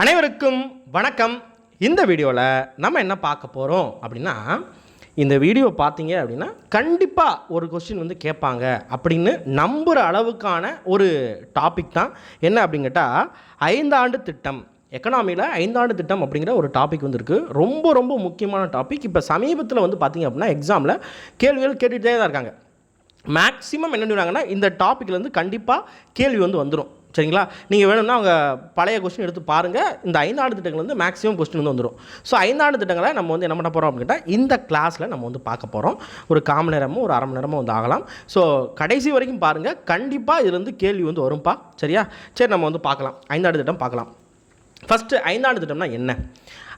அனைவருக்கும் வணக்கம். இந்த வீடியோவில் நம்ம என்ன பார்க்க போகிறோம் அப்படின்னா இந்த வீடியோ பார்த்தீங்க அப்படின்னா கண்டிப்பாக ஒரு கொஸ்டின் வந்து கேட்பாங்க அப்படின்னு நம்புகிற அளவுக்கான ஒரு டாபிக் தான். என்ன அப்படின்னு கேட்டால் ஐந்தாண்டு திட்டம். எக்கனாமியில் ஐந்தாண்டு திட்டம் அப்படிங்கிற ஒரு டாபிக் வந்துருக்கு. ரொம்ப ரொம்ப முக்கியமான டாபிக் இப்போ சமீபத்தில் வந்து பார்த்தீங்க அப்படின்னா எக்ஸாமில் கேள்விகள் கேட்டுகிட்டே தான் இருக்காங்க. மேக்ஸிமம் என்ன பண்ணுவாங்கன்னா இந்த டாப்பிக்லேருந்து கண்டிப்பாக கேள்வி வந்து வந்துடும் சரிங்களா? நீங்கள் வேணும்னா அவங்க பழைய கொஸ்டின் எடுத்து பாருங்கள் இந்த ஐந்தாண்டு திட்டங்கள் வந்து மேக்ஸிமம் கொஸ்டின் வந்து வந்துடும் ஸோ ஐந்தாண்டு திட்டங்களை நம்ம வந்து என்ன பண்ண போகிறோம் அப்படின்னு கேட்டால் இந்த கிளாஸில் நம்ம வந்து பார்க்க போகிறோம் ஒரு காமன் நேரமும் ஒரு அரை மணி நேரமும் வந்து ஆகலாம். ஸோ கடைசி வரைக்கும் பாருங்கள் கண்டிப்பாக இதுலேருந்து கேள்வி வந்து வரும்ப்பா சரியா? சரி நம்ம வந்து பார்க்கலாம். ஐந்தாண்டு திட்டம் பார்க்கலாம். ஃபஸ்ட்டு ஐந்தாண்டு திட்டம்னா என்ன?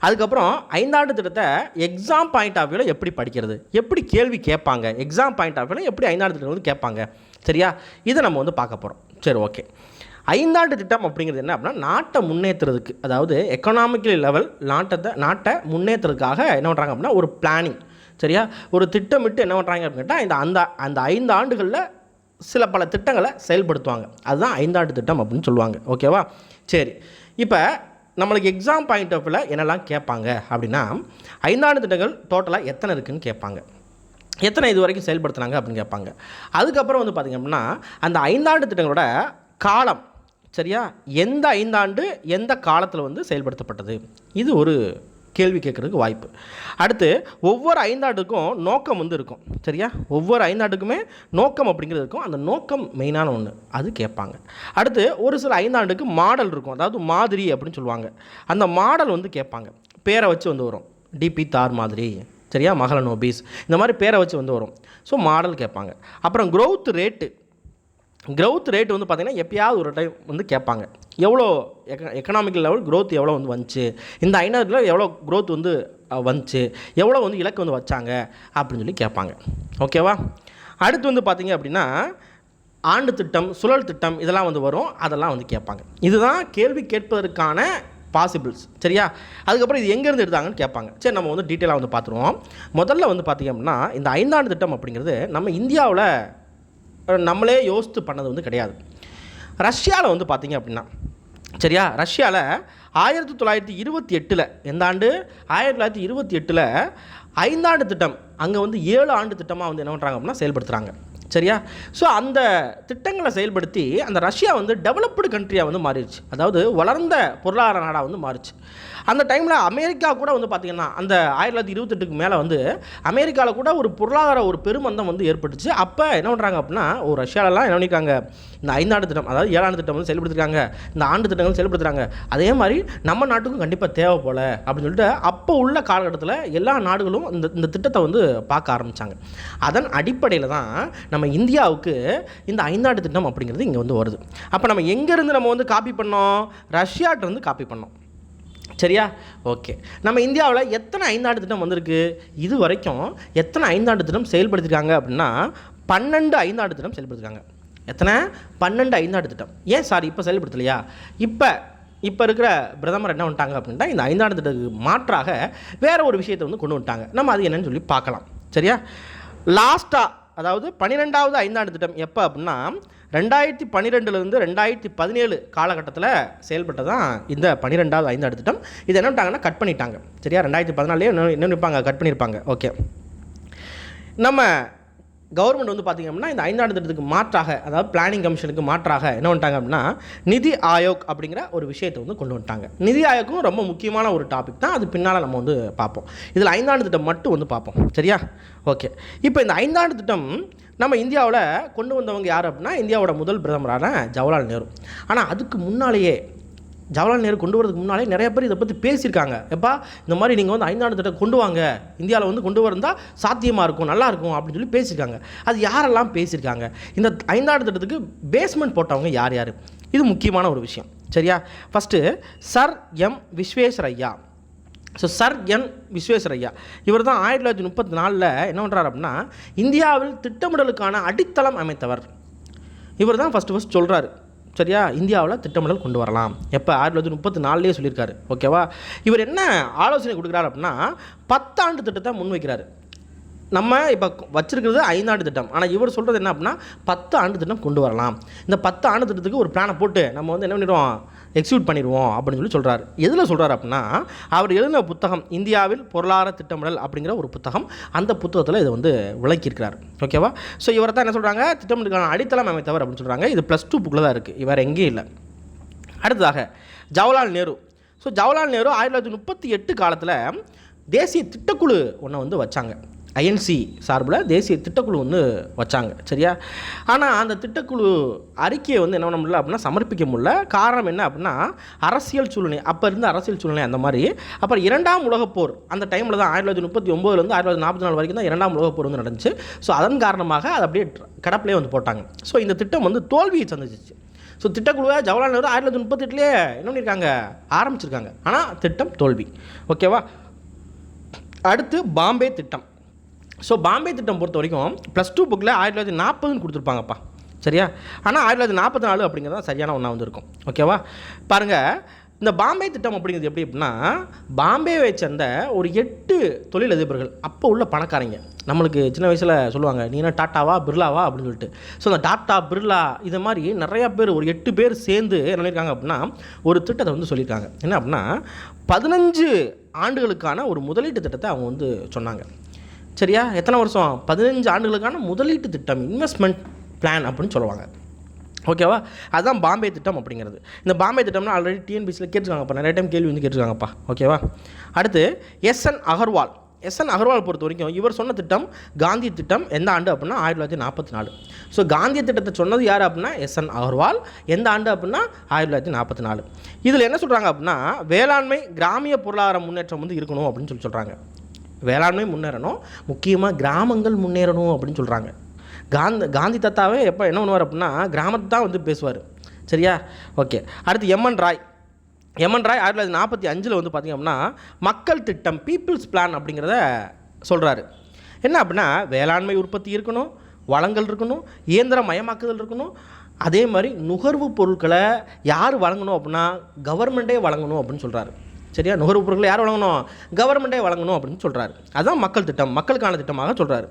அதுக்கப்புறம் ஐந்தாண்டு திட்டத்தை எக்ஸாம் பாயிண்ட் ஆஃப் வியூவில் எப்படி படிக்கிறது? எப்படி கேள்வி கேட்பாங்க? எக்ஸாம் பாயிண்ட் ஆஃப் வியூவில் எப்படி ஐந்தாண்டு திட்டம் வந்து கேட்பாங்க? சரியா? இதை நம்ம வந்து பார்க்க போகிறோம் சரி ஓகே ஐந்தாண்டு திட்டம் அப்படிங்கிறது என்ன அப்படின்னா நாட்டை முன்னேற்றுறதுக்கு அதாவது எக்கனாமிக்கல் லெவல் நாட்டத்தை நாட்டை முன்னேற்றுறதுக்காக என்ன பண்ணுறாங்க அப்படின்னா ஒரு பிளானிங் சரியா? ஒரு திட்டமிட்டு என்ன பண்ணுறாங்க அப்படின்னு கேட்டால் இந்த அந்த அந்த ஐந்து ஆண்டுகளில் சில பல திட்டங்களை செயல்படுத்துவாங்க. அதுதான் ஐந்தாண்டு திட்டம் அப்படின்னு சொல்லுவாங்க. ஓகேவா? சரி. இப்போ நம்மளுக்கு எக்ஸாம் பாயிண்ட் ஆஃப் வியூவில் என்னெல்லாம் கேட்பாங்க அப்படின்னா ஐந்தாண்டு திட்டங்கள் டோட்டலாக எத்தனை இருக்குன்னு கேட்பாங்க. எத்தனை இது வரைக்கும் செயல்படுத்துனாங்க அப்படின்னு கேட்பாங்க. அதுக்கப்புறம் வந்து பார்த்திங்க அப்படின்னா அந்த ஐந்தாண்டு திட்டங்களோட காலம் சரியா? எந்த ஐந்தாண்டு எந்த காலத்தில் வந்து செயல்படுத்தப்பட்டது? இது ஒரு கேள்வி கேட்குறதுக்கு வாய்ப்பு. அடுத்து ஒவ்வொரு ஐந்தாண்டுக்கும் நோக்கம் வந்து இருக்கும். சரியா? ஒவ்வொரு ஐந்தாண்டுக்குமே நோக்கம் அப்படிங்கிறது இருக்கும். அந்த நோக்கம் மெயினான ஒன்று அது கேட்பாங்க. அடுத்து ஒரு சில ஐந்தாண்டுக்கு மாடல் இருக்கும். அதாவது மாதிரி அப்படின்னு சொல்லுவாங்க. அந்த மாடல் வந்து கேட்பாங்க. பேரை வச்சு வந்து வரும். டிபி தார் மாதிரி. சரியா? மகள நோபீஸ். இந்த மாதிரி பேரை வச்சு வந்து வரும். ஸோ மாடல் கேட்பாங்க. அப்புறம் க்ரோத் ரேட்டு க்ரௌத் ரேட் வந்து பார்த்திங்கன்னா எப்பயாவது ஒரு டைம் வந்து கேட்பாங்க. எவ்வளோ எக்க எக்கனாமிக்கல் லெவல் க்ரோத் எவ்வளோ வந்து வந்துச்சு? இந்த ஐநூறுல எவ்வளோ க்ரோத் வந்து வந்துச்சு? எவ்வளோ வந்து இலக்கு வந்து வச்சாங்க? அப்படின்னு சொல்லி கேட்பாங்க. ஓகேவா அடுத்து வந்து பார்த்திங்க அப்படின்னா ஆண்டு திட்டம் சுழல் திட்டம் இதெல்லாம் வந்து வரும். அதெல்லாம் வந்து கேட்பாங்க. இதுதான் கேள்வி கேட்பதற்கான பாசிபிள்ஸ் சரியா? அதுக்கப்புறம் இது எங்கேருந்து எடுத்தாங்கன்னு கேட்பாங்க. சரி நம்ம வந்து டீட்டெயிலாக வந்து பார்த்துருவோம் முதல்ல வந்து பார்த்திங்க அப்படின்னா இந்த ஐந்தாண்டு திட்டம் அப்படிங்கிறது நம்ம இந்தியாவில் நம்மளே யோசித்து பண்ணது வந்து கிடையாது. ரஷ்யாவில் வந்து பார்த்தீங்க அப்படின்னா சரியா? ரஷ்யாவில் ஆயிரத்தி தொள்ளாயிரத்தி இருபத்தி எட்டில் எந்த ஆண்டு? ஆயிரத்தி தொள்ளாயிரத்தி இருபத்தி எட்டில் ஐந்தாண்டு திட்டம் அங்கே வந்து ஏழு ஆண்டு திட்டமாக வந்து என்ன பண்ணுறாங்க அப்படின்னா செயல்படுத்துகிறாங்க சரியா? ஸோ அந்த திட்டங்களை செயல்படுத்தி அந்த ரஷ்யா வந்து டெவலப்டு கண்ட்ரியாக வந்து மாறிடுச்சு. அதாவது வளர்ந்த பொருளாதார நாடாக வந்து மாறிச்சு அந்த டைமில் அமெரிக்கா கூட வந்து பார்த்திங்கன்னா அந்த ஆயிரத்தி தொள்ளாயிரத்தி இருபத்தெட்டுக்கு மேலே வந்து அமெரிக்காவில் கூட ஒரு பொருளாதார ஒரு பெருமந்தம் வந்து ஏற்பட்டுச்சு. அப்போ என்ன பண்ணுறாங்க அப்படின்னா ஒரு ரஷ்யாலலாம் என்ன பண்ணியிருக்காங்க இந்த ஐந்தாண்டு திட்டம் அதாவது ஏழாண்டு திட்டம் வந்து செயல்படுத்திருக்காங்க. இந்த ஆண்டு திட்டங்கள் செயல்படுத்துகிறாங்க அதே மாதிரி நம்ம நாட்டுக்கும் கண்டிப்பாக தேவை போல அப்படின்னு சொல்லிட்டு அப்போ உள்ள காலகட்டத்தில் எல்லா நாடுகளும் இந்த இந்த திட்டத்தை வந்து பார்க்க ஆரம்பித்தாங்க அதன் அடிப்படையில் தான் நம்ம இந்தியாவுக்கு இந்த ஐந்தாண்டு திட்டம் அப்படிங்கிறது இங்கே வந்து வருது. அப்போ நம்ம எங்கேருந்து நம்ம வந்து காப்பி பண்ணோம்? ரஷ்யாட்டிருந்து காப்பி பண்ணோம். சரியா? ஓகே நம்ம இந்தியாவில் எத்தனை ஐந்தாண்டு திட்டம் வந்திருக்கு? இது வரைக்கும் எத்தனை ஐந்தாண்டு திட்டம் செயல்படுத்திருக்காங்க அப்படின்னா பன்னெண்டு ஐந்தாண்டு திட்டம் செயல்படுத்திருக்காங்க. எத்தனை? பன்னெண்டு ஐந்தாண்டு திட்டம். ஏன் சார் இப்போ செயல்படுத்தலையா? இப்போ இப்போ இருக்கிற பிரதமர் என்ன பண்ணிட்டாங்க அப்படின்னா இந்த ஐந்தாண்டு திட்டத்துக்கு மாற்றாக வேறு ஒரு விஷயத்தை வந்து கொண்டு வந்துட்டாங்க. நம்ம அது என்னன்னு சொல்லி பார்க்கலாம். சரியா? லாஸ்ட்டாக அதாவது பன்னிரெண்டாவது ஐந்தாண்டு திட்டம் எப்போ அப்படின்னா ரெண்டாயிரத்தி பன்னிரெண்டுலேருந்து ரெண்டாயிரத்தி பதினேழு காலகட்டத்தில் செயல்பட்டதான் இந்த பன்னிரெண்டாவது ஐந்தாண்டு திட்டம். இது என்ன பண்ணிட்டாங்கன்னா கட் பண்ணிட்டாங்க. சரியா? ரெண்டாயிரத்தி பதினாலே என்ன நிற்பாங்க கட் பண்ணியிருப்பாங்க ஓகே நம்ம கவர்மெண்ட் வந்து பார்த்திங்க அப்படின்னா இந்த ஐந்தாண்டு திட்டத்துக்கு மாற்றாக அதாவது பிளானிங் கமிஷனுக்கு மாற்றாக என்ன பண்ணிட்டாங்க அப்படின்னா நிதி ஆயோக் அப்படிங்கிற ஒரு விஷயத்தை வந்து கொண்டு வந்துட்டாங்க. நிதி ஆயோக்கும் ரொம்ப முக்கியமான ஒரு டாபிக் தான். அது பின்னால் நம்ம வந்து பார்ப்போம். இதில் ஐந்தாண்டு திட்டம் மட்டும் வந்து பார்ப்போம். சரியா? ஓகே இப்போ இந்த ஐந்தாண்டு திட்டம் நம்ம இந்தியாவில் கொண்டு வந்தவங்க யார் அப்படின்னா இந்தியாவோட முதல் பிரதமரான ஜவஹர்லால் நேரு. ஆனால் அதுக்கு முன்னாலேயே ஜவஹர்லால் நேரு கொண்டு வரதுக்கு முன்னாலே நிறைய பேர் இதை பற்றி பேசியிருக்காங்க. எப்பா இந்த மாதிரி நீங்கள் வந்து ஐந்தாண்டு திட்டம் கொண்டு வாங்க. இந்தியாவில் வந்து கொண்டு வந்தால் சாத்தியமாக இருக்கும் நல்லா இருக்கும் அப்படின்னு சொல்லி பேசியிருக்காங்க. அது யாரெல்லாம் பேசியிருக்காங்க? இந்த ஐந்தாண்டு திட்டத்துக்கு பேஸ்மெண்ட் போட்டவங்க யார் யார்? இது முக்கியமான ஒரு விஷயம். சரியா? First sir M Visvesvaraya so sir N Visvesvaraya இவர் தான் ஆயிரத்தி தொள்ளாயிரத்தி முப்பத்தி நாலில் என்ன பண்ணுறாரு அப்படின்னா இந்தியாவில் திட்டமிடலுக்கான அடித்தளம் அமைத்தவர். இவர் தான் ஃபஸ்ட்டு ஃபஸ்ட் சொல்கிறாரு சரியா? இந்தியாவில் திட்டமிடல் கொண்டு வரலாம். எப்போ? ஆயிரத்தி தொள்ளாயிரத்தி முப்பத்தி நாலுலேயே சொல்லியிருக்காரு. ஓகேவா இவர் என்ன ஆலோசனை கொடுக்குறாரு அப்படின்னா பத்தாண்டு திட்டத்தை முன்வைக்கிறாரு. நம்ம இப்போ வச்சுருக்கிறது ஐந்தாண்டு திட்டம். ஆனால் இவர் சொல்கிறது என்ன அப்படின்னா பத்து ஆண்டு திட்டம் கொண்டு வரலாம். இந்த பத்து ஆண்டு திட்டத்துக்கு ஒரு பிளானை போட்டு நம்ம வந்து என்ன பண்ணிடுவோம்? எக்ஸிக்யூட் பண்ணிடுவோம் அப்படின்னு சொல்லி சொல்கிறார் எதில் சொல்கிறார் அப்படின்னா அவர் எழுதின புத்தகம் இந்தியாவில் பொருளாதார திட்டமிடல் அப்படிங்கிற ஒரு புத்தகம். அந்த புத்தகத்தில் இதை வந்து விளக்கியிருக்கிறார். ஓகேவா ஸோ இவரை தான் என்ன சொல்கிறாங்க திட்டமிடலுக்கான அடித்தளம் அமைத்தவர் அப்படின்னு சொல்கிறாங்க இது ப்ளஸ் டூ புக்கில் தான் இருக்குது இவர் எங்கேயும் இல்லை. அடுத்ததாக ஜவஹர்லால் நேரு. ஸோ ஜவஹர்லால் நேரு ஆயிரத்தி தொள்ளாயிரத்தி முப்பத்தி எட்டு காலத்தில் தேசிய திட்டக்குழு ஒன்று வந்து வச்சாங்க. ஐஎன்சி சார்பில் தேசிய திட்டக்குழு வந்து வச்சாங்க சரியா? ஆனால் அந்த திட்டக்குழு அறிக்கையை வந்து என்ன பண்ண முடியல அப்படின்னா சமர்ப்பிக்க முடியல. காரணம் என்ன அப்படின்னா அரசியல் சூழ்நிலை. அப்போ இருந்த அரசியல் சூழ்நிலை அந்த மாதிரி. அப்புறம் இரண்டாம் உலகப் போர். அந்த டைமில் தான் ஆயிரத்தி தொள்ளாயிரத்தி முப்பத்தி ஒம்போதுலேருந்து ஆயிரத்தி தொள்ளாயிரத்தி நாற்பத்தி நாலு வரைக்கும் தான் இரண்டாம் உலகப் போர் வந்து நடந்துச்சு. ஸோ அதன் காரணமாக அது அப்படியே கடப்பிலே வந்து போட்டாங்க. ஸோ இந்த திட்டம் வந்து தோல்வியை சந்திச்சிச்சு. ஸோ திட்டக்குழுவை ஜவஹர்லால் நேரு ஆயிரத்தி தொள்ளாயிரத்தி முப்பத்தெட்டுலேயே என்ன பண்ணியிருக்காங்க? ஆரம்பிச்சிருக்காங்க. ஆனால் திட்டம் தோல்வி. ஓகேவா அடுத்து பாம்பே திட்டம். ஸோ பாம்பே திட்டம் பொறுத்த வரைக்கும் ப்ளஸ் டூ புக்கில் ஆயிரத்தி தொள்ளாயிரத்தி நாற்பதுன்னு கொடுத்துருப்பாங்கப்பா. சரியா? ஆனால் ஆயிரத்தி தொள்ளாயிரத்தி நாற்பத்தி நாலு அப்படிங்கிறது தான் சரியான ஒன்றா வந்துருக்கும். ஓகேவா பாருங்கள் இந்த பாம்பே திட்டம் அப்படிங்கிறது எப்படி அப்படின்னா பாம்பேவை சேர்ந்த ஒரு எட்டு தொழிலதிபர்கள் அப்போ உள்ள பணக்காரங்க. நம்மளுக்கு சின்ன வயசில் சொல்லுவாங்க நீ என்ன டாட்டாவா பிர்லாவா அப்படின்னு சொல்லிட்டு. ஸோ அந்த டாட்டா பிர்லா இது மாதிரி நிறையா பேர் ஒரு எட்டு பேர் சேர்ந்து என்ன பண்ணியிருக்காங்க அப்படின்னா ஒரு திட்டத்தை வந்து சொல்லியிருக்காங்க. என்ன அப்படின்னா பதினஞ்சு ஆண்டுகளுக்கான ஒரு முதலீட்டு திட்டத்தை அவங்க வந்து சொன்னாங்க. சரியா? எத்தனை வருஷம்? பதினஞ்சு ஆண்டுகளுக்கான முதலீட்டு திட்டம் இன்வெஸ்ட்மெண்ட் பிளான் அப்படின்னு சொல்லுவாங்க. ஓகேவா? அதுதான் பாம்பே திட்டம் அப்படிங்கிறது. இந்த பாம்பே திட்டம்னா ஆல்ரெடி டிஎன்பிசியில் கேட்டிருக்காங்கப்பா. நிறைய டைம் கேள்வி வந்து கேட்டிருக்காங்கப்பா. ஓகேவா? அடுத்து எஸ்என் அகர்வால் எஸ்என் அகர்வால் பொறுத்த வரைக்கும் இவர் சொன்ன திட்டம் காந்தி திட்டம் எந்த ஆண்டு அப்படின்னா ஆயிரத்தி தொள்ளாயிரத்தி நாற்பத்தி நாலு. ஸோ காந்தி திட்டத்தை சொன்னது யார் அப்படின்னா? எஸ்என் அகர்வால் எந்த ஆண்டு அப்படின்னா? ஆயிரத்தி தொள்ளாயிரத்தி நாற்பத்தி நாலு. இதில் என்ன சொல்கிறாங்க அப்படின்னா வேளாண்மை கிராமிய பொருளாதார முன்னேற்றம் வந்து இருக்கணும் அப்படின்னு சொல்லி சொல்கிறாங்க வேளாண்மை முன்னேறணும். முக்கியமாக கிராமங்கள் முன்னேறணும் அப்படின்னு சொல்கிறாங்க காந்தி காந்தி தாத்தாவே எப்போ என்ன பண்ணுவார் அப்படின்னா கிராமத்து தான் வந்து பேசுவார். சரியா? ஓகே. அடுத்து எம்என் ராய். எம்என் ராய் ஆயிரத்தி தொள்ளாயிரத்தி நாற்பத்தி அஞ்சில் வந்து பார்த்திங்க அப்படின்னா மக்கள் திட்டம் பீப்புள்ஸ் பிளான் அப்படிங்கிறத சொல்கிறாரு என்ன அப்படின்னா வேளாண்மை உற்பத்தி இருக்கணும் வளங்கள் இருக்கணும் இயந்திர மயமாக்குதல் இருக்கணும். அதே மாதிரி நுகர்வு பொருட்களை யார் வழங்கணும் அப்படின்னா கவர்மெண்ட்டே வழங்கணும் அப்படின்னு சொல்கிறாரு சரியா? நுகர்வு பொருட்களை யார் வழங்கணும்? கவர்மெண்ட்டே வழங்கணும் அப்படின்னு சொல்கிறாரு அதுதான் மக்கள் திட்டம் மக்களுக்கான திட்டமாக சொல்கிறாரு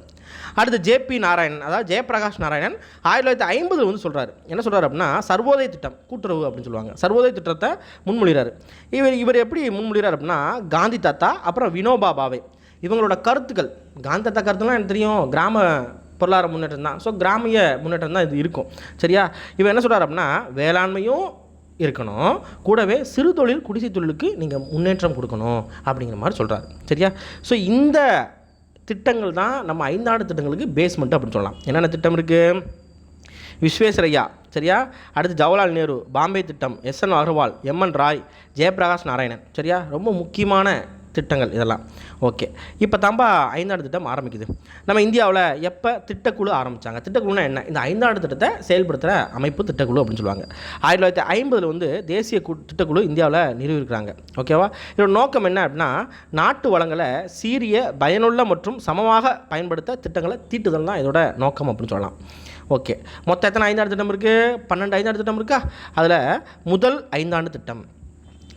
அடுத்து ஜேபி நாராயணன் அதாவது ஜெயபிரகாஷ் நாராயணன் ஆயிரத்தி தொள்ளாயிரத்தி ஐம்பதில் வந்து சொல்கிறார் என்ன சொல்கிறார் அப்படின்னா சர்வோதய திட்டம் கூட்டுறவு அப்படின்னு சொல்லுவாங்க. சர்வோதய திட்டத்தை முன்மொழிகிறார் இவர் இவர் எப்படி முன்மொழிகிறார் அப்படின்னா காந்தி தாத்தா அப்புறம் வினோபா பாவே. இவங்களோட கருத்துக்கள் காந்தி தாத்தா கருத்துலாம் எனக்கு தெரியும். கிராம பொருளாதார முன்னேற்றம் தான். ஸோ கிராமிய முன்னேற்றம் தான் இது இருக்கும். சரியா? இவன் என்ன சொல்கிறார் அப்படின்னா வேளாண்மையும் இருக்கணும். கூடவே சிறு தொழில் குடிசை தொழிலுக்கு நீங்கள் முன்னேற்றம் கொடுக்கணும் அப்படிங்கிற மாதிரி சொல்கிறாரு சரியா? ஸோ இந்த திட்டங்கள் தான் நம்ம ஐந்தாண்டு திட்டங்களுக்கு பேஸ்மெண்ட் அப்படின்னு சொல்லலாம். என்னென்ன திட்டம் இருக்குது விஸ்வேஸ்வரையா சரியா? அடுத்து ஜவஹர்லால் நேரு பாம்பே திட்டம் S N Agarwal MN Roy Jayaprakash Narayanan. சரியா? ரொம்ப முக்கியமான திட்டங்கள் இதெல்லாம். ஓகே. இப்போ தாம்பா ஐந்தாண்டு திட்டம் ஆரம்பிக்குது. நம்ம இந்தியாவில் எப்போ திட்டக்குழு ஆரம்பித்தாங்க திட்டக்குழுனா என்ன? இந்த ஐந்தாண்டு திட்டத்தை செயல்படுத்துகிற அமைப்பு திட்டக்குழு அப்படின்னு சொல்லுவாங்க. ஆயிரத்தி தொள்ளாயிரத்தி ஐம்பதில் வந்து தேசிய கு திட்டக்குழு இந்தியாவில் நிறுவிருக்கிறாங்க ஓகேவா? இதோட நோக்கம் என்ன அப்படின்னா நாட்டு வளங்களை சீரிய பயனுள்ள மற்றும் சமமாக பயன்படுத்த திட்டங்களை தீட்டுதல் தான் இதோட நோக்கம் அப்படின்னு சொல்லலாம். ஓகே. மொத்தம் எத்தனை ஐந்தாண்டு திட்டம் இருக்குது பன்னெண்டு ஐந்தாண்டு திட்டம் இருக்கா? அதில் முதல் ஐந்தாண்டு திட்டம்.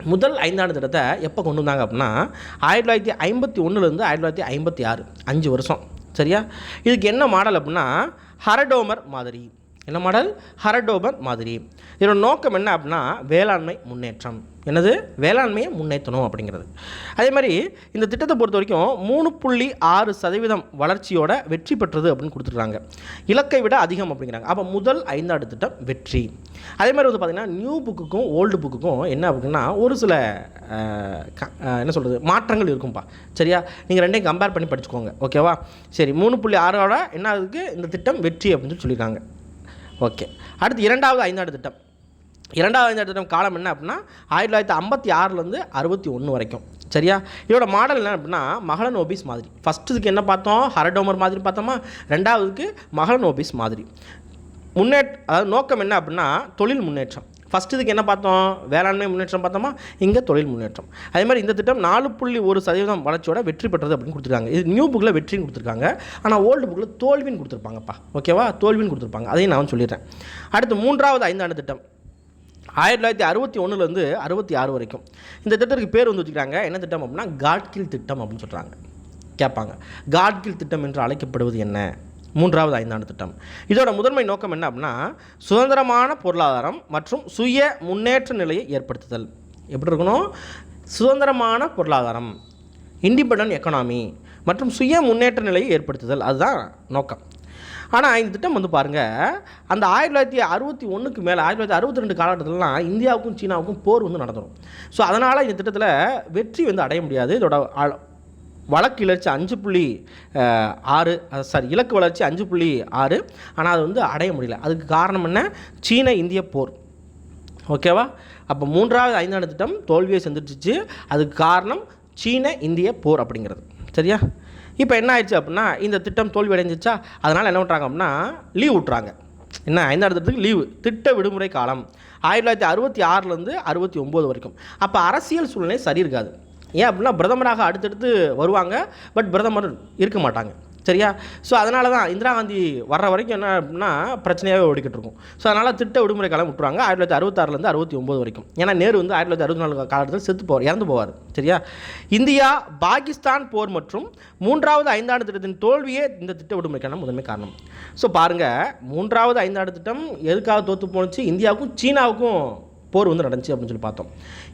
முதல் ஐந்தாண்டு திட்டத்தை எப்போ கொண்டு வந்தாங்க அப்படின்னா ஆயிரத்தி தொள்ளாயிரத்தி ஐம்பத்தி ஒன்றுலேருந்து ஆயிரத்தி தொள்ளாயிரத்தி ஐம்பத்தி ஆறு அஞ்சு வருஷம். சரியா? இதுக்கு என்ன மாடல் அப்படின்னா ஹரடோமர் மாதிரி. என்ன மாடல்? ஹரடோபன் மாதிரி. இதோட நோக்கம் என்ன அப்படின்னா வேளாண்மை முன்னேற்றம். என்னது? வேளாண்மையை முன்னேற்றணும் அப்படிங்கிறது. அதே மாதிரி இந்த திட்டத்தை பொறுத்த வரைக்கும் மூணு புள்ளி ஆறு சதவீதம் வளர்ச்சியோட வெற்றி பெற்றது அப்படின்னு கொடுத்துருக்காங்க. இலக்கை விட அதிகம் அப்படிங்கிறாங்க. அப்போ முதல் ஐந்தாண்டு திட்டம் வெற்றி. அதே மாதிரி வந்து பார்த்திங்கன்னா நியூ புக்குக்கும் ஓல்டு புக்குக்கும் என்ன அப்படின்னா ஒரு சில க- என்ன சொல்கிறது மாற்றங்கள் இருக்கும்ப்பா சரியா? நீங்கள் ரெண்டையும் கம்பேர் பண்ணி படிச்சுக்கோங்க. ஓகேவா சரி மூணு புள்ளி ஆறோட என்ன ஆகுதுக்கு இந்த திட்டம் வெற்றி அப்படின்னு சொல்லி சொல்லியிருக்காங்க ஓகே. அடுத்து இரண்டாவது ஐந்தாண்டு திட்டம். இரண்டாவது ஐந்தாண்டு திட்டம் காலம் என்ன அப்படின்னா ஆயிரத்தி தொள்ளாயிரத்தி ஐம்பத்தி ஆறுலேருந்து அறுபத்தி ஒன்று வரைக்கும். சரியா? இதோட மாடல் என்ன அப்படின்னா மகளன் ஓபிஸ் மாதிரி. ஃபஸ்ட்டுக்கு என்ன பார்த்தோம்? ஹரடோமர் மாதிரி பார்த்தோமா? ரெண்டாவதுக்கு மகளன் ஓபிஸ் மாதிரி. முன்னேற் அதாவது நோக்கம் என்ன அப்படின்னா தொழில் முன்னேற்றம். ஃபஸ்ட் இதுக்கு என்ன பார்த்தோம்? வேளாண்மை முன்னேற்றம் பார்த்தோமா? இங்கே தொழில் முன்னேற்றம். அதே மாதிரி இந்த திட்டம் நாலு புள்ளி ஒரு சதவீதம் வளர்ச்சியோட வெற்றி பெற்றது அப்படின்னு கொடுத்துருக்காங்க. இது நியூ புக்கில் வெற்றின்னு கொடுத்துருக்காங்க. ஆனால் ஓல்டு புக்கில் தோல்வின்னு கொடுத்துருப்பாங்கப்பா. ஓகேவா தோல்வின்னு கொடுத்துருப்பாங்க. அதையும் நான் சொல்லிடுறேன். அடுத்து மூன்றாவது ஐந்தாண்டு திட்டம். ஆயிரத்தி தொள்ளாயிரத்தி அறுபத்தி ஒன்றுலேருந்து அறுபத்தி ஆறு வரைக்கும். இந்த திட்டத்துக்கு பேர் வந்து வச்சுக்கிறாங்க. என்ன திட்டம் அப்படின்னா காட்கில் திட்டம் அப்படின்னு சொல்கிறாங்க கேட்பாங்க. காட்கில் திட்டம் என்று அழைக்கப்படுவது என்ன? மூன்றாவது ஐந்தாண்டு திட்டம். இதோட முதன்மை நோக்கம் என்ன அப்படின்னா சுதந்திரமான பொருளாதாரம் மற்றும் சுய முன்னேற்ற நிலையை ஏற்படுத்துதல். எப்படி இருக்கணும்? சுதந்திரமான பொருளாதாரம் இண்டிபெண்டன்ட் எக்கனாமி மற்றும் சுய முன்னேற்ற நிலையை ஏற்படுத்துதல். அதுதான் நோக்கம். ஆனால் இந்த திட்டம் வந்து பாருங்கள் அந்த ஆயிரத்தி தொள்ளாயிரத்தி அறுபத்தி ஒன்றுக்கு மேலே ஆயிரத்தி தொள்ளாயிரத்தி அறுபத்தி ரெண்டு காலகட்டத்திலலாம் இந்தியாவுக்கும் சீனாவுக்கும் போர் வந்து நடந்துடும் ஸோ அதனால் இந்த திட்டத்தில் வெற்றி வந்து அடைய முடியாது. இதோட வழக்கு இலட்சி அஞ்சு புள்ளி ஆறு சாரி இலக்கு வளர்ச்சி அஞ்சு புள்ளி ஆறு. ஆனால் அது வந்து அடைய முடியல. அதுக்கு காரணம் என்ன? சீன இந்திய போர். ஓகேவா அப்போ மூன்றாவது ஐந்தாண்டு திட்டம் தோல்வியை சந்திச்சிச்சு. அதுக்கு காரணம் சீன இந்திய போர் அப்படிங்கிறது. சரியா? இப்போ என்ன ஆயிடுச்சு அப்படின்னா இந்த திட்டம் தோல்வி அடைஞ்சிச்சா? அதனால் என்ன பண்ணுறாங்க அப்படின்னா லீவ் விட்றாங்க என்ன? ஐந்தாண்டு திட்டத்துக்கு லீவு திட்ட விடுமுறை காலம். ஆயிரத்தி தொள்ளாயிரத்தி அறுபத்தி ஆறுலேருந்து அறுபத்தி ஒம்பது வரைக்கும். அப்போ அரசியல் சூழ்நிலை சரி இருக்காது. ஏன் அப்படின்னா பிரதமராக அடுத்தடுத்து வருவாங்க பட் பிரதமர் இருக்க மாட்டாங்க. சரியா? ஸோ அதனால தான் இந்திரா காந்தி வர்ற வரைக்கும் என்ன அப்படின்னா பிரச்சனையாகவே ஓடிக்கிட்டு இருக்கும். ஸோ அதனால் திட்ட விடுமுறை காலம் விட்டுருவாங்க. ஆயிரத்தி தொள்ளாயிரத்தி அறுபத்தாறுலேருந்து அறுபத்தி ஒம்பது வரைக்கும். ஏன்னா நேரு வந்து ஆயிரத்தி தொள்ளாயிரத்தி அறுபத்தி நாலு காலத்தில் செத்து போவார் இறந்து போவார். சரியா? இந்தியா பாகிஸ்தான் போர் மற்றும் மூன்றாவது ஐந்தாண்டு திட்டத்தின் தோல்வியே இந்த திட்ட விடுமுறைக்கான முதன்மை காரணம். ஸோ பாருங்கள் மூன்றாவது ஐந்தாண்டு திட்டம் எதுக்காக தோற்று போணுச்சு? இந்தியாவுக்கும் சீனாவுக்கும் போர் வந்து நடந்துச்சு அப்படின்னு சொல்லி பார்த்தோம்.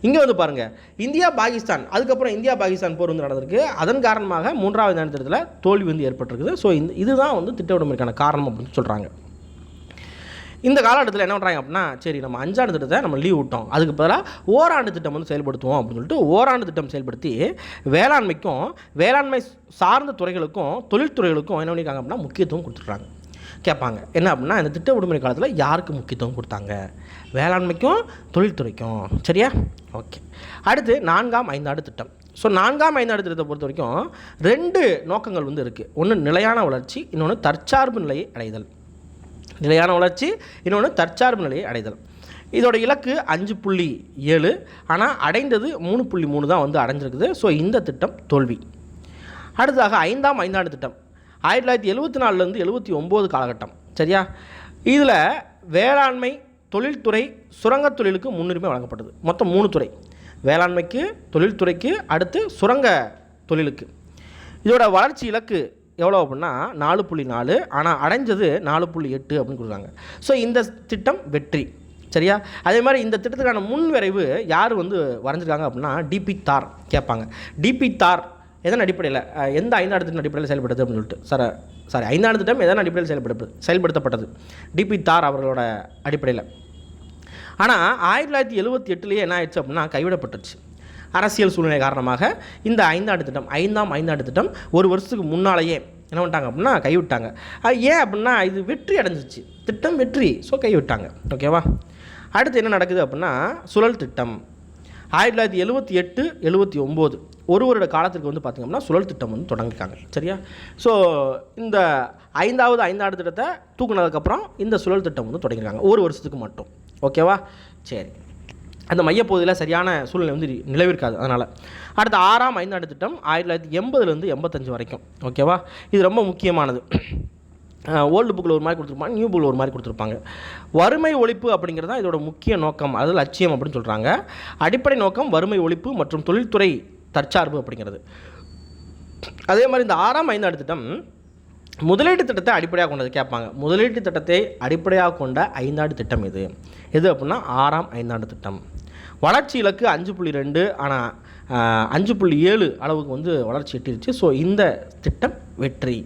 இங்கே வந்து பாருங்கள் இந்தியா பாகிஸ்தான் அதுக்கப்புறம் இந்தியா பாகிஸ்தான் போர் வந்து நடந்திருக்கு. அதன் காரணமாக மூன்றாவது நேரத்தில் தோல்வி வந்து ஏற்பட்டிருக்குது. ஸோ இந்த இதுதான் வந்து திட்ட விடுமுறைக்கான காரணம் அப்படின்னு சொல்கிறாங்க இந்த காலகட்டத்தில் என்ன பண்ணுறாங்க அப்படின்னா சரி நம்ம அஞ்சாண்டு திட்டத்தை நம்ம லீவ் விட்டோம். அதுக்கு பதிலாக ஓராண்டு திட்டம் வந்து செயல்படுத்துவோம் அப்படின்னு சொல்லிட்டு ஓராண்டு திட்டம் செயல்படுத்தி வேளாண்மைக்கும் வேளாண்மை சார்ந்த துறைகளுக்கும் தொழில்துறைகளுக்கும் என்ன பண்ணியிருக்காங்க அப்படின்னா முக்கியத்துவம் கொடுத்துட்றாங்க கேட்பாங்க. என்ன அப்படின்னா இந்த திட்ட விடுமுறை காலத்தில் யாருக்கு முக்கியத்துவம் கொடுத்தாங்க? வேளாண்மைக்கும் தொழில்துறைக்கும். சரியா? ஓகே அடுத்து நான்காம் ஐந்தாண்டு திட்டம். ஸோ நான்காம் ஐந்தாண்டு திட்டத்தை பொறுத்த வரைக்கும் ரெண்டு நோக்கங்கள் வந்து இருக்குது ஒன்று நிலையான வளர்ச்சி இன்னொன்று தற்சார்பு நிலையை அடைதல். நிலையான வளர்ச்சி இன்னொன்று தற்சார்பு நிலையை அடைதல். இதோட இலக்கு அஞ்சு புள்ளி ஏழு ஆனால் அடைந்தது மூணு புள்ளி மூணு தான் வந்து அடைஞ்சிருக்குது. ஸோ இந்த திட்டம் தோல்வி. அடுத்ததாக ஐந்தாம் ஐந்தாண்டு திட்டம். ஆயிரத்தி தொள்ளாயிரத்தி எழுபத்தி நாலுலேருந்து எழுபத்தி ஒம்பது காலகட்டம். சரியா? இதில் வேளாண்மை தொழில்துறை சுரங்கத் தொழிலுக்கு முன்னுரிமை வழங்கப்பட்டது. மொத்தம் மூணு துறை. வேளாண்மைக்கு தொழில்துறைக்கு அடுத்து சுரங்க தொழிலுக்கு. இதோட வளர்ச்சி இலக்கு எவ்வளோ அப்படின்னா நாலு புள்ளி நாலு. ஆனால் அடைஞ்சது நாலு புள்ளி எட்டு அப்படின்னு கொடுக்குறாங்க. ஸோ இந்த திட்டம் வெற்றி. சரியா? அதே மாதிரி இந்த திட்டத்துக்கான முன் விரைவு யார் வந்து வரைஞ்சிருக்காங்க அப்படின்னா டிபி தார் கேட்பாங்க. டிபி தார் எதன் அடிப்படையில்? எந்த ஐந்தாண்டு திட்டம் அடிப்படையில் செயல்படுது அப்படின்னு சொல்லிட்டு. சார் சாரி ஐந்தாண்டு திட்டம் எதன் அடிப்படையில் செயல்படுது? செயல்படுத்தப்பட்டது. டிபி தார் அவர்களோட அடிப்படையில். ஆனால் ஆயிரத்தி தொள்ளாயிரத்தி எழுபத்தி எட்டுலேயே என்ன ஆயிடுச்சு அப்படின்னா கைவிடப்பட்டுருச்சு. அரசியல் சூழ்நிலை காரணமாக இந்த ஐந்தாண்டு திட்டம் ஐந்தாம் ஐந்தாண்டு திட்டம் ஒரு வருஷத்துக்கு முன்னாலேயே என்ன பண்ணிட்டாங்க அப்படின்னா கைவிட்டாங்க. ஏன் அப்படின்னா இது வெற்றி அடைஞ்சிச்சு திட்டம் வெற்றி ஸோ கைவிட்டாங்க. ஓகேவா அடுத்து என்ன நடக்குது அப்படின்னா சுழல் திட்டம். ஆயிரத்தி தொள்ளாயிரத்தி எழுபத்தி எட்டு எழுபத்தி ஒம்பது. ஒரு வருட காலத்திற்கு வந்து பார்த்திங்க அப்படின்னா சுழல் திட்டம் வந்து தொடங்கியிருக்காங்க. சரியா? ஸோ இந்த ஐந்தாவது ஐந்தாண்டு திட்டத்தை தூக்குனதுக்கப்புறம் இந்த சுழல் திட்டம் வந்து தொடங்கியிருக்காங்க. ஒரு வருஷத்துக்கு மட்டும். ஓகேவா? சரி. அந்த மையப்பகுதியில் சரியான சூழ்நிலை வந்து நிலவிருக்காது. அதனால். அடுத்த ஆறாம் ஐந்தாண்டு திட்டம் ஆயிரத்தி தொள்ளாயிரத்தி எண்பதுலேருந்து எண்பத்தஞ்சு வரைக்கும். ஓகேவா? இது ரொம்ப முக்கியமானது. ஓல்டு புக்கில் ஒரு மாதிரி கொடுத்துருப்பாங்க நியூ புக்கில் ஒரு மாதிரி கொடுத்துருப்பாங்க. வறுமை ஒழிப்பு அப்படிங்கிறது தான் இதோட முக்கிய நோக்கம் அது லட்சியம் அப்படின்னு சொல்கிறாங்க அடிப்படை நோக்கம் வறுமை ஒழிப்பு மற்றும் தொழில்துறை தற்சார்பு அப்படிங்கிறது. அதே மாதிரி இந்த ஆறாம் ஐந்தாண்டு திட்டம் முதலீட்டு திட்டத்தை அடிப்படையாக கொண்டது கேட்பாங்க. முதலீட்டு திட்டத்தை அடிப்படையாக கொண்ட ஐந்தாண்டு திட்டம் இது. எது அப்படின்னா ஆறாம் ஐந்தாண்டு திட்டம். வளர்ச்சி இலக்கு அஞ்சு புள்ளி ரெண்டு ஆனால் அஞ்சு புள்ளி ஏழு அளவுக்கு வந்து வளர்ச்சி எட்டிருச்சு. ஸோ இந்த திட்டம் வெற்றி.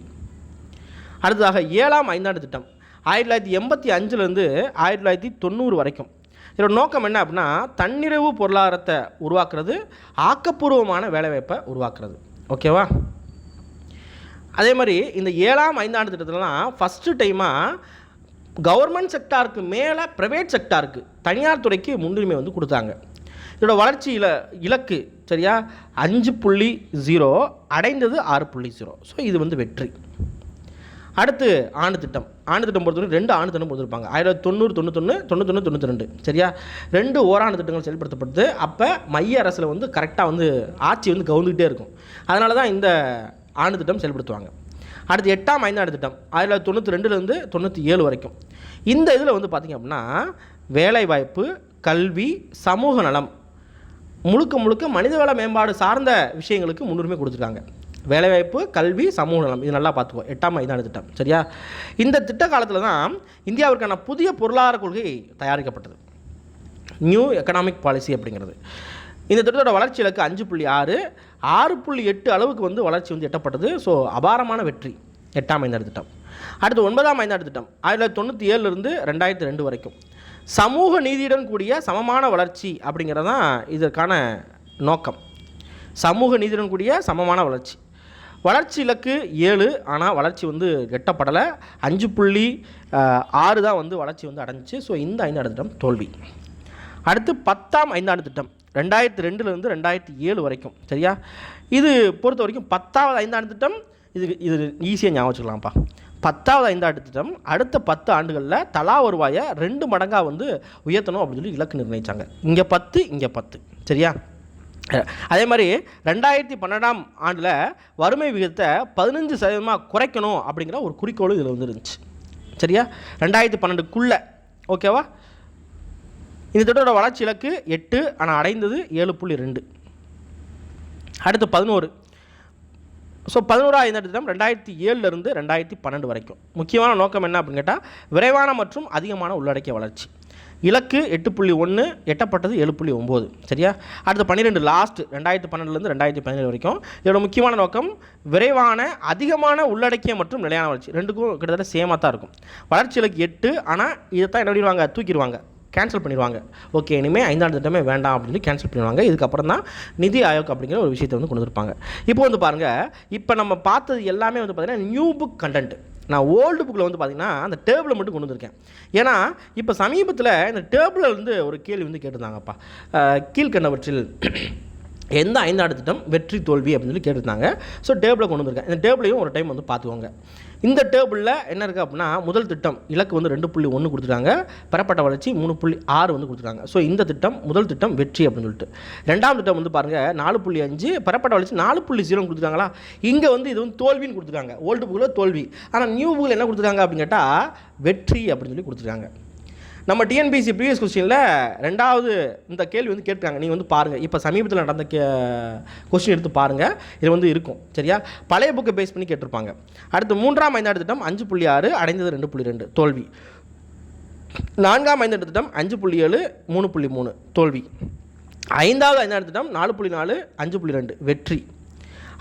அடுத்ததாக ஏழாம் ஐந்தாண்டு திட்டம். ஆயிரத்தி தொள்ளாயிரத்தி எண்பத்தி அஞ்சுலேருந்து ஆயிரத்தி தொள்ளாயிரத்தி தொண்ணூறு வரைக்கும். இதோட நோக்கம் என்ன அப்படின்னா தன்னிறைவு பொருளாதாரத்தை உருவாக்குறது ஆக்கப்பூர்வமான வேலைவாய்ப்பை உருவாக்குறது. ஓகேவா? அதே மாதிரி இந்த ஏழாம் ஐந்தாண்டு திட்டத்திலலாம் ஃபஸ்ட்டு டைமாக கவர்மெண்ட் செக்டாருக்கு மேலே ப்ரைவேட் செக்டாருக்கு தனியார் துறைக்கு முன்னுரிமை வந்து கொடுத்தாங்க. இதோட வளர்ச்சி இல இலக்கு சரியா? அஞ்சு புள்ளி ஜீரோ அடைந்தது ஆறு புள்ளி ஜீரோ ஸோ இது வந்து வெற்றி. அடுத்து ஆண்டு திட்டம். ஆண்டு திட்டம் பொறுத்தவரை ரெண்டு ஆண்டு திட்டம் கொடுத்துருப்பாங்க. ஆயிரத்தி தொண்ணூறு தொண்ணூத்தொன்று தொண்ணூத்தொன்று தொண்ணூற்றி ரெண்டு சரியா? ரெண்டு ஓராண்டு திட்டங்கள் செயல்படுத்தப்படுது அப்போ மைய அரசில் வந்து கரெக்டாக வந்து ஆட்சி வந்து கவுந்துக்கிட்டே இருக்கும். அதனால தான் இந்த ஆண்டு திட்டம் செயல்படுத்துவாங்க. அடுத்து எட்டாம் ஐந்தாண்டு திட்டம் ஆயிரத்தி தொள்ளாயிரத்தி தொண்ணூற்றி ரெண்டுலேருந்து தொண்ணூற்றி ஏழு வரைக்கும். இந்த இதில் வந்து பார்த்திங்க அப்படின்னா வேலைவாய்ப்பு கல்வி சமூக நலம் முழுக்க முழுக்க மனிதவள மேம்பாடு சார்ந்த விஷயங்களுக்கு முன்னுரிமை கொடுத்துருக்காங்க. வேலைவாய்ப்பு கல்வி சமூக நலம் இது நல்லா பார்த்துக்கோ. எட்டாம் ஐந்தாண்டு திட்டம் சரியா? இந்த திட்ட காலத்தில் தான் இந்தியாவிற்கான புதிய பொருளாதார கொள்கை தயாரிக்கப்பட்டது. நியூ எக்கனாமிக் பாலிசி அப்படிங்கிறது. இந்த திட்டத்தோட வளர்ச்சி இலக்கு அஞ்சு புள்ளி ஆறு ஆறு புள்ளி எட்டு அளவுக்கு வந்து வளர்ச்சி வந்து எட்டப்பட்டது. ஸோ அபாரமான வெற்றி. எட்டாம் ஐந்தாண்டு திட்டம் அடுத்து ஒன்பதாம் ஐந்தாண்டு திட்டம் ஆயிரத்தி தொள்ளாயிரத்தி தொண்ணூற்றி ஏழுலேருந்து ரெண்டாயிரத்தி ரெண்டு வரைக்கும். சமூக நீதியுடன் கூடிய சமமான வளர்ச்சி அப்படிங்கிறது தான் இதற்கான நோக்கம். சமூக நீதியுடன் கூடிய சமமான வளர்ச்சி. வளர்ச்சி இலக்கு ஏழு ஆனால் வளர்ச்சி வந்து எட்டப்படலை. அஞ்சு புள்ளி ஆறு தான் வந்து வளர்ச்சி வந்து அடைஞ்சிச்சு. ஸோ இந்த ஐந்தாண்டு திட்டம் தோல்வி. அடுத்து பத்தாம் ஐந்தாண்டு திட்டம் ரெண்டாயிரத்தி ரெண்டுலேருந்து ரெண்டாயிரத்தி ஏழு வரைக்கும். சரியா? இது பொறுத்த வரைக்கும் பத்தாவது ஐந்தாண்டு திட்டம். இது இது ஈஸியாக ஞாபகம் வச்சுக்கலாம்ப்பா. பத்தாவது ஐந்தாண்டு திட்டம். அடுத்த பத்து ஆண்டுகளில் தலா வருவாயை ரெண்டு மடங்காக வந்து உயர்த்தணும் அப்படின்னு சொல்லி இலக்கு நிர்ணயிச்சாங்க. இங்கே பத்து இங்கே பத்து. சரியா? அதே மாதிரி ரெண்டாயிரத்தி பன்னெண்டாம் ஆண்டில் வறுமை விகிதத்தை பதினஞ்சு சதவீதமாக குறைக்கணும் அப்படிங்கிற ஒரு குறிக்கோள் இதில் வந்து இருந்துச்சு சரியா? ரெண்டாயிரத்தி பன்னெண்டுக்குள்ளே. ஓகேவா? இந்த திட்டத்தோட வளர்ச்சி இலக்கு எட்டு ஆனால் அடைந்தது ஏழு புள்ளி ரெண்டு. அடுத்து பதினோரு. ஸோ பதினோரா இந்த திட்டம் ரெண்டாயிரத்தி ஏழுலேருந்து ரெண்டாயிரத்தி பன்னெண்டு வரைக்கும். முக்கியமான நோக்கம் என்ன அப்படின்னு கேட்டால் விரைவான மற்றும் அதிகமான உள்ளடக்கிய வளர்ச்சி. இலக்கு எட்டு புள்ளி ஒன்று எட்டப்பட்டது ஏழு புள்ளி ஒம்பது. சரியா? அடுத்து பன்னிரெண்டு லாஸ்ட் ரெண்டாயிரத்தி பன்னெண்டுலேருந்து ரெண்டாயிரத்தி பதினேழு வரைக்கும். இதோட முக்கியமான நோக்கம் விரைவான அதிகமான உள்ளடக்கிய மற்றும் நிலையான வளர்ச்சி. ரெண்டுக்கும் கிட்டத்தட்ட சேமாக தான் இருக்கும். வளர்ச்சி இலக்கு எட்டு ஆனால் இதைத்தான் என்ன பண்ணிடுவாங்க? தூக்கிடுவாங்க. கேன்சல் பண்ணிடுவாங்க. ஓகே இனிமேல் ஐந்தாண்டு திட்டமே வேண்டாம் அப்படின்னு கேன்சல் பண்ணிடுவாங்க. இதுக்கப்புறம் தான் நிதி ஆயோக் அப்படிங்கிற ஒரு விஷயத்தை வந்து கொண்டு வந்திருப்பாங்க. இப்போ வந்து பாருங்கள் இப்போ நம்ம பார்த்தது எல்லாமே வந்து பார்த்திங்கன்னா நியூ புக் கண்டென்ட் நான் ஓல்டு புக்கில் வந்து பார்த்தீங்கன்னா அந்த டேபிளை மட்டும் கொண்டு வந்திருக்கேன். ஏன்னா இப்போ சமீபத்தில் இந்த டேபிளில் வந்து ஒரு கேள்வி வந்து கேட்டிருந்தாங்கப்பா. கீழ்கண்டவற்றில் எந்த ஐந்தாண்டு திட்டம் வெற்றி தோல்வி அப்படின்னு சொல்லி கேட்டிருந்தாங்க. ஸோ டேபிளை கொண்டு வந்திருக்கேன். இந்த டேபிளையும் ஒரு டைம் வந்து பார்த்துக்கோங்க. இந்த டேபிளில் என்ன இருக்குது அப்படின்னா முதல் திட்டம் இலக்கு வந்து ரெண்டு புள்ளி ஒன்று கொடுத்துருக்காங்க பெறப்பட்ட வளர்ச்சி மூணு புள்ளி ஆறு வந்து கொடுத்துருக்காங்க ஸோ இந்த திட்டம் முதல் திட்டம் வெற்றி அப்படின்னு சொல்லிட்டு. ரெண்டாம் திட்டம் வந்து பாருங்கள் நாலு புள்ளி அஞ்சு பெறப்பட்ட வளர்ச்சி நாலு புள்ளி ஜீரோ கொடுத்துருக்காங்களா இங்கே வந்து இது வந்து தோல்வின்னு கொடுத்துருக்காங்க ஓல்டு புக்கில் தோல்வி. ஆனால் நியூ புக்கில் என்ன கொடுத்துருக்காங்க அப்படின்னு கேட்டால் வெற்றி அப்படின்னு சொல்லி கொடுத்துருக்காங்க நம்ம டிஎன்பிசி ப்ரீவியஸ் கொஸ்டினில் ரெண்டாவது இந்த கேள்வி வந்து கேட்டிருக்காங்க நீங்கள் வந்து பாருங்கள் இப்போ சமீபத்தில் நடந்த கே கொஸ்டின் எடுத்து பாருங்கள் இது வந்து இருக்கும். சரியா? பழைய புக்கை பேஸ் பண்ணி கேட்டிருப்பாங்க. அடுத்து மூன்றாம் ஐந்தாண்டு திட்டம் அஞ்சு புள்ளி ஆறு அடைந்தது ரெண்டு புள்ளி ரெண்டு. தோல்வி. நான்காம் ஐந்தாண்டு திட்டம் அஞ்சு புள்ளி ஏழு மூணு புள்ளி மூணு. தோல்வி. ஐந்தாவது ஐந்தாண்டு திட்டம் நாலு புள்ளி நாலு அஞ்சு புள்ளி ரெண்டு. வெற்றி.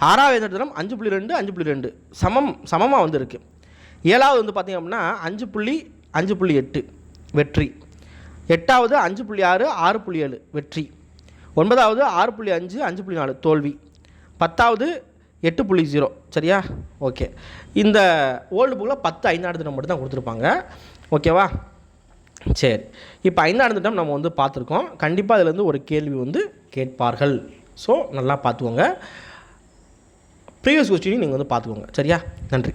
ஆறாவது ஐந்தாண்டு திட்டம் அஞ்சு புள்ளி ரெண்டு அஞ்சு புள்ளி ரெண்டு. சமம் சமமாக வந்து இருக்குது ஏழாவது வந்து பார்த்திங்க அப்படின்னா அஞ்சு புள்ளி அஞ்சு புள்ளி எட்டு. வெற்றி. எட்டாவது அஞ்சு புள்ளி ஆறு ஆறு புள்ளி ஏழு வெற்றி. ஒன்பதாவது ஆறு புள்ளி அஞ்சு அஞ்சு புள்ளி நாலு தோல்வி. பத்தாவது எட்டு புள்ளி ஜீரோ சரியா? ஓகே. இந்த ஓல்டு புக்கில் பத்து ஐந்தாண்டு திட்டம் மட்டும் தான் கொடுத்துருப்பாங்க. ஓகேவா? சரி. இப்போ ஐந்தாண்டு திட்டம் நம்ம வந்து பார்த்துருக்கோம். கண்டிப்பாக அதுலேருந்து ஒரு கேள்வி வந்து கேட்பார்கள். ஸோ நல்லா பார்த்துக்கோங்க. ப்ரீவியஸ் கொஸ்டினையும் நீங்கள் வந்து பார்த்துக்கோங்க. சரியா? நன்றி.